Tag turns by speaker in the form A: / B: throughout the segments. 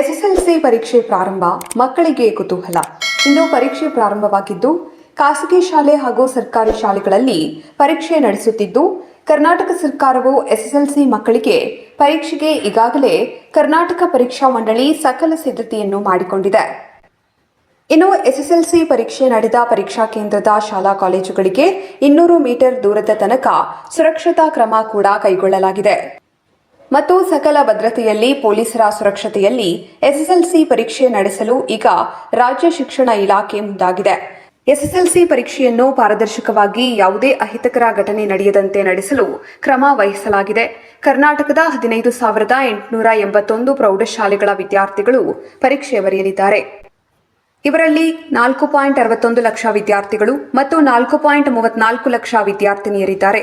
A: SSLC ಪರೀಕ್ಷೆ ಪ್ರಾರಂಭ, ಮಕ್ಕಳಿಗೆ ಕುತೂಹಲ. ಇಂದು ಪರೀಕ್ಷೆ ಪ್ರಾರಂಭವಾಗಿದ್ದು, ಖಾಸಗಿ ಶಾಲೆ ಹಾಗೂ ಸರ್ಕಾರಿ ಶಾಲೆಗಳಲ್ಲಿ ಪರೀಕ್ಷೆ ನಡೆಸುತ್ತಿದ್ದು, ಕರ್ನಾಟಕ ಸರ್ಕಾರವು ಎಸ್ಎಸ್ಎಲ್ಸಿ ಮಕ್ಕಳಿಗೆ ಪರೀಕ್ಷೆಗೆ ಈಗಾಗಲೇ ಕರ್ನಾಟಕ ಪರೀಕ್ಷಾ ಮಂಡಳಿ ಸಕಲ ಸಿದ್ಧತೆಯನ್ನು ಮಾಡಿಕೊಂಡಿದೆ. ಇನ್ನು ಎಸ್ಎಸ್ಎಲ್ಸಿ ಪರೀಕ್ಷೆ ನಡೆದ ಪರೀಕ್ಷಾ ಕೇಂದ್ರದ ಶಾಲಾ ಕಾಲೇಜುಗಳಿಗೆ ಇನ್ನೂರು ಮೀಟರ್ ದೂರದ ತನಕ ಸುರಕ್ಷತಾ ಕ್ರಮ ಕೂಡ ಕೈಗೊಳ್ಳಲಾಗಿದೆ. ಮತ್ತು ಸಕಲ ಭದ್ರತೆಯಲ್ಲಿ ಪೊಲೀಸರ ಸುರಕ್ಷತೆಯಲ್ಲಿ ಎಸ್ಎಸ್ಎಲ್ಸಿ ಪರೀಕ್ಷೆ ನಡೆಸಲು ಈಗ ರಾಜ್ಯ ಶಿಕ್ಷಣ ಇಲಾಖೆ ಮುಂದಾಗಿದೆ. ಎಸ್ಎಸ್ಎಲ್ಸಿ ಪರೀಕ್ಷೆಯನ್ನು ಪಾರದರ್ಶಕವಾಗಿ ಯಾವುದೇ ಅಹಿತಕರ ಘಟನೆ ನಡೆಯದಂತೆ ನಡೆಸಲು ಕ್ರಮ ವಹಿಸಲಾಗಿದೆ. ಕರ್ನಾಟಕದ ಹದಿನೈದು ಸಾವಿರದ ಎಂಟುನೂರ ಎಂಬತ್ತೊಂದು ಪ್ರೌಢಶಾಲೆಗಳ ವಿದ್ಯಾರ್ಥಿಗಳು ಪರೀಕ್ಷೆ ಬರೆಯಲಿದ್ದಾರೆ. ಇವರಲ್ಲಿ ನಾಲ್ಕು ಪಾಯಿಂಟ್ ಅರವತ್ತೊಂದು ಲಕ್ಷ ವಿದ್ಯಾರ್ಥಿಗಳು ಮತ್ತು ನಾಲ್ಕು ಪಾಯಿಂಟ್ ಮೂವತ್ನಾಲ್ಕು ಲಕ್ಷ ವಿದ್ಯಾರ್ಥಿನಿಯರಿದ್ದಾರೆ.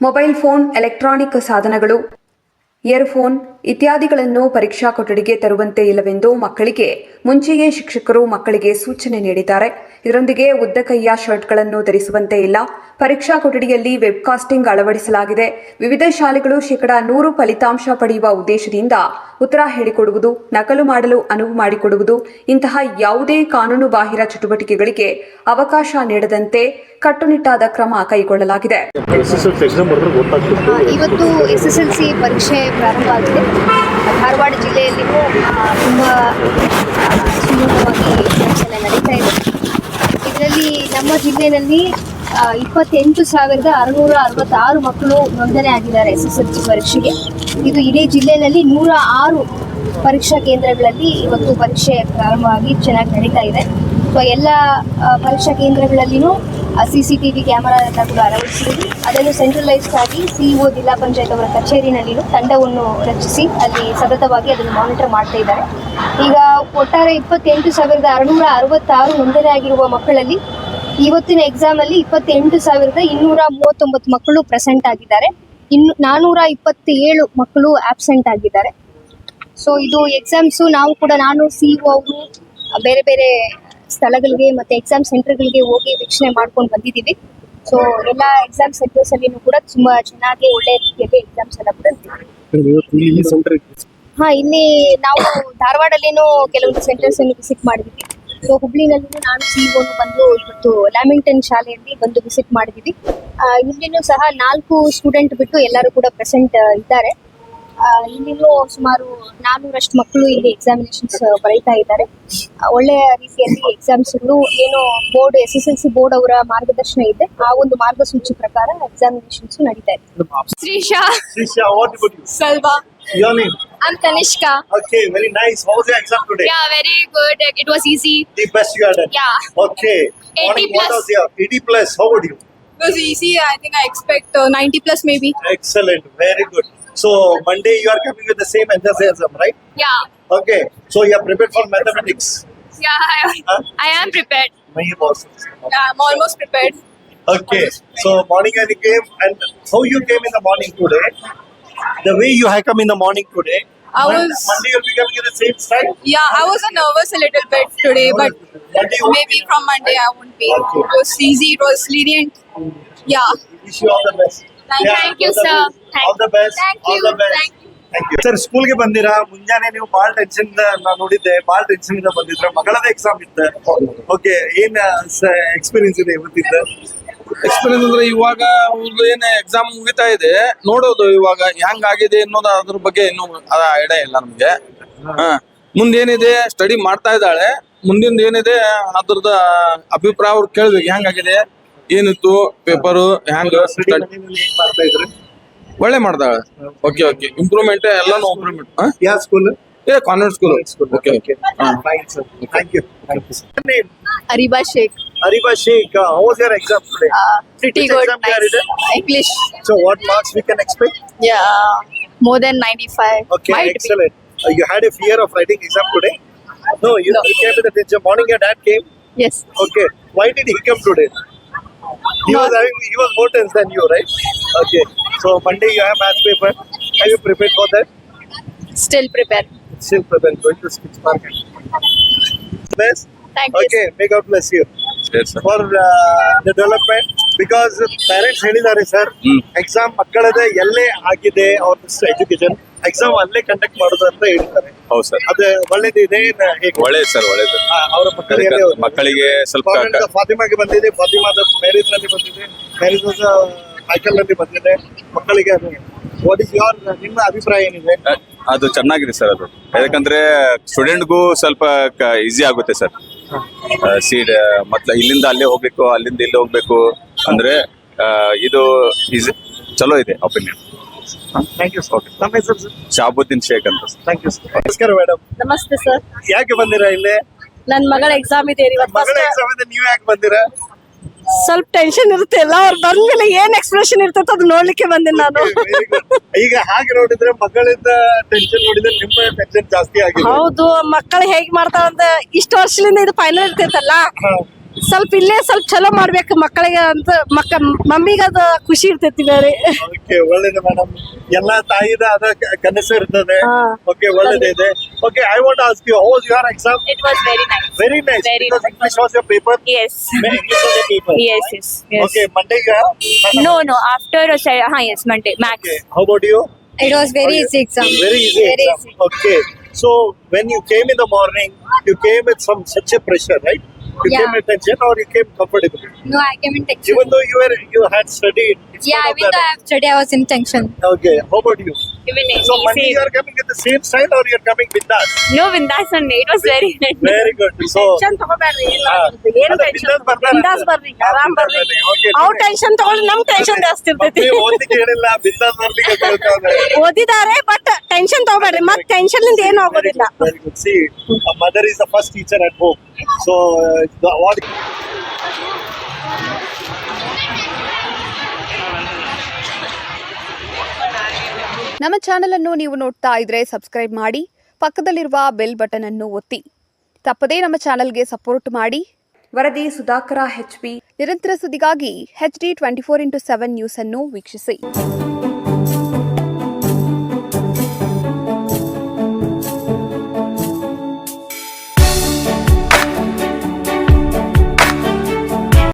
A: ಮೊಬೈಲ್ ಫೋನ್ ಎಲೆಕ್ಟ್ರಾನಿಕ್ ಸಾಧನಗಳು ಇಯರ್ಫೋನ್ ಇತ್ಯಾದಿಗಳನ್ನು ಪರೀಕ್ಷಾ ಕೊಠಡಿಗೆ ತರುವಂತೆ ಇಲ್ಲವೆಂದು ಮಕ್ಕಳಿಗೆ ಮುಂಚೆಯೇ ಶಿಕ್ಷಕರು ಮಕ್ಕಳಿಗೆ ಸೂಚನೆ ನೀಡಿದ್ದಾರೆ. ಇದರೊಂದಿಗೆ ಉದ್ದ ಕೈಯ ಶರ್ಟ್ಗಳನ್ನು ಧರಿಸುವಂತೆ ಇಲ್ಲ. ಪರೀಕ್ಷಾ ಕೊಠಡಿಯಲ್ಲಿ ವೆಬ್ಕಾಸ್ಟಿಂಗ್ ಅಳವಡಿಸಲಾಗಿದೆ. ವಿವಿಧ ಶಾಲೆಗಳು ಶೇಕಡಾ ನೂರು ಫಲಿತಾಂಶ ಪಡೆಯುವ ಉದ್ದೇಶದಿಂದ ಉತ್ತರ ಹೇಳಿಕೊಡುವುದು ನಕಲು ಮಾಡಲು ಅನುವು ಮಾಡಿಕೊಡುವುದು ಇಂತಹ ಯಾವುದೇ ಕಾನೂನು ಬಾಹಿರ ಚಟುವಟಿಕೆಗಳಿಗೆ ಅವಕಾಶ ನೀಡದಂತೆ ಕಟ್ಟುನಿಟ್ಟಾದ ಕ್ರಮ ಕೈಗೊಳ್ಳಲಾಗಿದೆ.
B: ಇವತ್ತು ಎಸ್ ಎಸ್ ಎಲ್ ಸಿ ಪರೀಕ್ಷೆ ಪ್ರಾರಂಭ ಆಗಿದೆ ಧಾರವಾಡ ಜಿಲ್ಲೆಯಲ್ಲಿಯೂ ತುಂಬ ಸುಮೂಲವಾಗಿ ಎಲ್ಲ ನಡೀತಾ ಇದೆ. ಇದರಲ್ಲಿ ನಮ್ಮ ಜಿಲ್ಲೆಯಲ್ಲಿ ಇಪ್ಪತ್ತೆಂಟು ಸಾವಿರದ ಅರುನೂರ ಅರವತ್ತಾರು ಮಕ್ಕಳು ನೋಂದಣಿ ಆಗಿದ್ದಾರೆ ಎಸ್ ಎಸ್ ಎಲ್ ಸಿ ಪರೀಕ್ಷೆಗೆ. ಇದು ಇಡೀ ಜಿಲ್ಲೆಯಲ್ಲಿ ನೂರ ಆರು ಪರೀಕ್ಷಾ ಕೇಂದ್ರಗಳಲ್ಲಿ ಇವತ್ತು ಪರೀಕ್ಷೆ ಪ್ರಾರಂಭವಾಗಿ ಚೆನ್ನಾಗಿ ನಡೀತಾ ಇದೆ. ಸೊ ಎಲ್ಲ ಪರೀಕ್ಷಾ ಕೇಂದ್ರಗಳಲ್ಲಿನೂ C C T V camera ಎಲ್ಲ ಕೂಡ ಅಳವಡಿಸಿದ್ವಿ ಅದನ್ನು ಸೆಂಟ್ರಲೈಸ್ಡ್ ಆಗಿ ಸಿಇಒ ಜಿಲ್ಲಾ ಪಂಚಾಯತ್ ಅವರ ಕಚೇರಿನಲ್ಲಿ ತಂಡವನ್ನು ರಚಿಸಿ ಅಲ್ಲಿ ಸತತವಾಗಿ ಅದನ್ನು ಮಾನಿಟರ್ ಮಾಡ್ತಾ ಇದ್ದಾರೆ. ಈಗ ಒಟ್ಟಾರೆ ಇಪ್ಪತ್ತೆಂಟು ಸಾವಿರದ ಆರುನೂರ ಅರವತ್ತಾರು ನೋಂದಣಿ ಆಗಿರುವ ಮಕ್ಕಳಲ್ಲಿ ಇವತ್ತಿನ ಎಕ್ಸಾಮಲ್ಲಿ ಇಪ್ಪತ್ತೆಂಟು ಸಾವಿರದ ಇನ್ನೂರ ಮೂವತ್ತೊಂಬತ್ತು ಮಕ್ಕಳು ಪ್ರೆಸೆಂಟ್ ಆಗಿದ್ದಾರೆ. ಇನ್ನು ನಾನೂರ ಇಪ್ಪತ್ತೇಳು ಮಕ್ಕಳು ಆಬ್ಸೆಂಟ್ ಆಗಿದ್ದಾರೆ. ಸೊ ಇದು ಎಕ್ಸಾಮ್ಸು ನಾವು ಕೂಡ, ನಾನು ಸಿ ಅವರು ಬೇರೆ ಬೇರೆ ಸ್ಥಳಗಳಿಗೆ ಮತ್ತೆ ಎಕ್ಸಾಮ್ ಸೆಂಟರ್ಗಳಿಗೆ ಹೋಗಿ ವೀಕ್ಷಣೆ ಮಾಡ್ಕೊಂಡು ಬಂದಿದ್ದೀವಿ. ಸೊ ಎಲ್ಲ ಎಕ್ಸಾಮ್ ಸೆಂಟರ್ಸ್ ಅಲ್ಲಿನೂ ಕೂಡ ತುಂಬಾ ಚೆನ್ನಾಗಿ ಒಳ್ಳೆ ರೀತಿಯಲ್ಲಿ ಎಕ್ಸಾಮ್ಸ್ ಎಲ್ಲ. ಹಾ, ಇಲ್ಲಿ ನಾವು ಧಾರವಾಡಲ್ಲಿನೂ ಕೆಲವೊಂದು ಸೆಂಟರ್ಸ್ ಅನ್ನು ವಿಸಿಟ್ ಮಾಡಿದೀವಿ. ಸೊ ಹುಬ್ಳಿನಲ್ಲಿ ನಾನು ಸಿಇಒನು ಬಂದು ಇವತ್ತು ಲ್ಯಾಮಿಂಗ್ಟನ್ ಶಾಲೆಯಲ್ಲಿ ಬಂದು ವಿಸಿಟ್ ಮಾಡಿದ್ವಿ. ಇಲ್ಲಿನೂ ಸಹ ನಾಲ್ಕು ಸ್ಟೂಡೆಂಟ್ ಬಿಟ್ಟು ಎಲ್ಲರೂ ಕೂಡ ಪ್ರೆಸೆಂಟ್ ಇದ್ದಾರೆ. ಇಲ್ಲಿನೂ ಸುಮಾರು ನಾನ್ನೂರಷ್ಟು ಮಕ್ಕಳು ಇಲ್ಲಿ ಎಕ್ಸಾಮಿನೇಷನ್ಸ್ ಬರೀತಾ ಇದ್ದಾರೆ ಒಳ್ಳೆ ಒಳ್ಳೆಯ ರೀತಿಯಲ್ಲಿ ಎಕ್ಸಾಮ್ಸ್ ಏನು board S S L C board ಅವರ ಮಾರ್ಗದರ್ಶನ ಇದೆ ಆ ಒಂದು ಮಾರ್ಗಸೂಚಿ ಪ್ರಕಾರ ಎಕ್ಸಾಮಿನೇಷನ್ಸ್ ನಡೀತಾ ಇದೆ
C: Srisha
D: Srisha, what about you?
C: Salva.
D: Your name?
C: I'm Tanishka.
D: Okay, very nice. How was your exam today?
C: Yeah, very good. It was easy.
D: The best you had done.
C: Yeah.
D: Okay.
C: 80
D: Morning, what
C: plus.
D: was your 80 plus? How would you?
C: It was easy. I think I expect uh, 90 plus maybe.
D: Excellent. Very good. So Monday you are coming with the same enthusiasm, right?
C: Yeah.
D: Okay. So you are prepared for mathematics.
C: Yeah, I,
D: Huh?
C: I am prepared.
D: My boss.
C: Yeah, I'm almost prepared.
D: Okay. So morning I came and how you came in the morning today? The way you have come in the morning today.
C: I
D: Mon-
C: was-
D: Monday you'll be coming in the same style.
C: Yeah, I was a nervous a little bit today, but
D: Monday you won't
C: maybe
D: be-
C: from Monday I won't be.
D: Okay.
C: It was easy. It was lenient. Yeah.
D: Wish you all the best.
C: Thank- you sir
D: best.
C: Thank you. Thank you.
D: Sir ಸ್ಕೂಲ್ಗೆ ಬಂದಿರಾ? ಮುಂಜಾನೆ ನೀವು ಬಾಳ್ tension ನಾನು ನೋಡಿದ್ದೆ. ಬಾಳ್ tension ಇಂದ ಬಂದಿದ್ರ? ಮಗಳದ ಎಕ್ಸಾಮ್ ಇತ್ತು. ಓಕೆ ಏನ್ ಎಕ್ಸ್ಪೀರಿಯನ್ಸ್ ಇದೆ ಇವತ್ತಿದ್ದ
E: ಎಕ್ಸ್ಪೀರಿಯನ್ಸ್ ಅಂದ್ರೆ ಇವಾಗ ಅವ್ರದ್ದು ಏನ್ ಎಕ್ಸಾಮ್ ಮುಗಿತಾ ಇದೆ. ನೋಡೋದು ಇವಾಗ ಹೆಂಗ್ ಆಗಿದೆ ಅನ್ನೋದು ಅದ್ರ ಬಗ್ಗೆ ಇನ್ನೂ ಐಡಿಯಾ ಇಲ್ಲ ನಮ್ಗೆ. ಹಾ. ಮುಂದೇನಿದೆ ಸ್ಟಡಿ ಮಾಡ್ತಾ ಇದ್ದಾಳೆ. ಮುಂದಿನ ಏನಿದೆ? ಅದ್ರದ ಅಭಿಪ್ರಾಯ ಅವ್ರು ಕೇಳ್ಬೇಕು. ಹೆಂಗಾಗಿದೆ ಏನಿತ್ತು ಪೇಪರು ಹೆಂಗ್
D: ಸ್ಟಡಿ ಮನೆಯಲ್ಲಿ ಏನ್ ಮಾಡ್ತಾ ಇದ್ರು
E: ಒಳ್ಳೆ ಮಾಡ್ತಾಳೆ ಓಕೆ ಓಕೆ ಇಂಪ್ರೂವ್ಮೆಂಟ್ ಎಲ್ಲಾನು ಇಂಪ್ರೂವ್ಮೆಂಟ್
D: ಯಾವ ಸ್ಕೂಲ್
E: ಏ convent school okay okay
D: fine sir thank you thank you sir name
C: Ariba Sheikh.
D: Ariba Sheikh, uh, how was your exam today?
C: Uh, pretty
D: Which
C: good.
D: exam you
C: Nice.
D: had
C: English.
D: So what marks we can expect?
C: Yeah. More than 95.
D: Okay,
C: Might be.
D: excellent. Uh, you had a fear of writing exam today? No, you,
C: No.
D: you came with the teacher. Morning your dad came?
C: Yes.
D: Okay. Why did he come today? He was having he was more tense than you, right? Okay. So Monday you have math paper. Have you prepared for that?
C: Still prepared.
D: Still prepared. Going to speech market. Bless.
C: Thank you.
D: Okay. May God bless you Yes, uh, the development because parents ಹೇಳಿದ್ದಾರೆ sir. Exam ಮಕ್ಕಳದೇ ಎಲ್ಲೇ ಆಗಿದೆ ಅವ್ರ education exam ಅಲ್ಲೇ conduct ಮಾಡುದು ಅಂತ ಹೇಳ್ತಾರೆ.
E: ಹೌದು ಸರ್.
D: ಅದೇ ಒಳ್ಳೇದು ಇದೆ ಹೇಗೆ?
E: ಒಳ್ಳೇದು ಸರ್ ಒಳ್ಳೇದು.
D: ಅವರ ಮಕ್ಕಳಿಗೆ
E: ಮಕ್ಕಳಿಗೆ ಸ್ವಲ್ಪ
D: ಫಾತಿಮಾಗೆ ಬಂದಿದೆ ಫಾತಿಮಾದ ಮ್ಯಾರೇಜ್ನಲ್ಲಿ ಬಂದಿದೆ ಮ್ಯಾರೇಜ್ ಸೈಕಲ್ನಲ್ಲಿ ಬಂದಿದೆ. ಮಕ್ಕಳಿಗೆ ವಾಟ್ ಇಸ್ ಯೋರ್ ನಿಮ್ಮ ಅಭಿಪ್ರಾಯ ಏನಿದೆ?
E: ಅದು ಚೆನ್ನಾಗಿದೆ ಸರ್ ಅದು. ಯಾಕಂದ್ರೆ ಸ್ಟೂಡೆಂಟ್ಗೂ ಸ್ವಲ್ಪ ಈಸಿ ಆಗುತ್ತೆ ಸರ್. ಸೀಡ್ ಮತ್ತೆ ಇಲ್ಲಿಂದ ಅಲ್ಲೇ ಹೋಗ್ಬೇಕು ಅಲ್ಲಿಂದ ಇಲ್ಲಿ ಹೋಗ್ಬೇಕು. ಅಂದ್ರೆ ಇದು ಈಸಿ ಚಲೋ ಇದೆ ಒಪಿನಿಯನ್
D: ಥ್ಯಾಂಕ್ ಯು ಸರ್ ನಮ್ಮ ಹೆಸರು ಸರ್
E: ಶಾಬುದ್ದೀನ್ ಶೇಖ್ ಅಂತ
D: ಥ್ಯಾಂಕ್ ಯು ಸರ್ ನಮಸ್ಕಾರ ಮೇಡಮ್
F: ನಮಸ್ತೆ ಸರ್
D: ಯಾಕೆ ಬಂದಿರಾ ಇಲ್ಲಿ?
F: ನನ್ ಮಗಳ ಎಕ್ಸಾಮ್ ಇದೆ
D: ಮಗಳ ಎಕ್ಸಾಮ್ ಇದೆ ನೀವು ಯಾಕೆ ಬಂದಿರಾ?
F: ಸ್ವಲ್ಪ ಟೆನ್ಷನ್ ಇರುತ್ತೆ ಎಲ್ಲ. ಅವ್ರು ಬಂದ್ಮೇಲೆ ಏನ್ ಎಕ್ಸ್ಪ್ರೆಷನ್ ಇರ್ತೈತೆ ಅದು ನೋಡ್ಲಿಕ್ಕೆ ಬಂದೆ ನಾನು.
D: ಈಗ ಹಾಗೆ ನೋಡಿದ್ರೆ ಮಕ್ಕಳಿಂದ ಟೆನ್ಷನ್ ನೋಡಿದ್ರೆ ನಿಮ್ಮ ಟೆನ್ಷನ್ ಜಾಸ್ತಿ ಆಗಿದೆ.
F: ಹೌದು ಮಕ್ಕಳು ಹೇಗ್ ಮಾಡ್ತಾರಂತ ಇಷ್ಟು ವರ್ಷದಿಂದ ಇದು ಫೈನಲ್ ಇರ್ತೈತಲ್ಲ. ಸ್ವಲ್ಪ ಇಲ್ಲೇ ಸ್ವಲ್ಪ ಚಲೋ ಮಾಡ್ಬೇಕು ಮಕ್ಕಳಿಗೆ ಅಂತ ಮಕ್ಕ ಮಮ್ಮಿಗ ಖುಷಿ ಇರ್ತೈತಿ ಬೇರೆ.
D: ಒಳ್ಳೇದು ಮೇಡಮ್ ಎಲ್ಲಾ ತಾಯಿದ ಅದ ಕನಸು ಇರ್ತದೆ. ಓಕೆ ಒಳ್ಳೇದೇ ಇದೆ okay I want ask you how is your exam
G: it was very nice very
D: nice it was your paper
G: yes
D: very good for the
G: people yes yes
D: okay
G: Monday ಗಾ no no after ಹ yes Monday maths
D: okay how about you
B: it was very easy exam
D: very easy okay so when you came in the morning you came with some such a pressure right? You
B: Yeah.
D: came with tension or you came comfortable?
B: No, I came in tension.
D: Even though you were you had studied.
B: Yeah,
D: of
B: even though I
D: that-
B: have studied, I was in tension.
D: Okay. How about you?
G: Even
D: So
G: easy.
D: Monday you are coming with the same style or you are coming with us?
G: No, Vindas Sunday. It was very nice.
D: Very good. So
F: tension ತಗೋಬೇಡ್ರಿ ಇಲ್ಲ
D: ಹಾ.
F: ಏನು
D: ಅದೇ
F: tension
D: ಬಿಂದಾಸ್ ಬರ್ತಾರೆ.
F: ಬಿಂದಾಸ್ ಬರ್ರಿ ಆರಾಮ್ ಬರ್ರಿ
D: Okay.
F: ಅವ್ರು ಟೆನ್ಷನ್ ತಗೊಂಡ್ರೆ ನಮ್ ಟೆನ್ಷನ್ ಜಾಸ್ತಿ ಇರ್ತೈತಿ
D: ಓದ್ಲಿಕ್ಕೆ ಹೇಳಿಲ್ಲ ಬಿಂದಾಸ್ ಬರ್ಲಿಕ್ಕೆ ಹೇಳ್ತಾವ್ರೆ.
F: ಓದಿದ್ದಾರೆ ಬಟ್ ಟೆನ್ಷನ್ ತಗೋಬೇಡ್ರಿ. ಮತ್ತೆ ಟೆನ್ಷನ್ ಇಂದ ಏನು ಆಗೋದಿಲ್ಲ.
D: Very good. See, a mother is the first teacher at home. So, uh,
A: ನಮ್ಮ ಚಾನೆಲ್ ಅನ್ನು ನೀವು ನೋಡ್ತಾ ಇದ್ರೆ ಸಬ್ಸ್ಕ್ರೈಬ್ ಮಾಡಿ ಪಕ್ಕದಲ್ಲಿರುವ ಬೆಲ್ ಬಟನ್ ಅನ್ನು ಒತ್ತಿ. ತಪ್ಪದೇ ನಮ್ಮ ಚಾನೆಲ್ಗೆ ಸಪೋರ್ಟ್ ಮಾಡಿ. ವರದಿ ಸುಧಾಕರ ಹೆಚ್ ಪಿ ನಿರಂತರ ಸುದ್ದಿಗಾಗಿ H D twenty four into seven news ಅನ್ನು ವೀಕ್ಷಿಸಿ.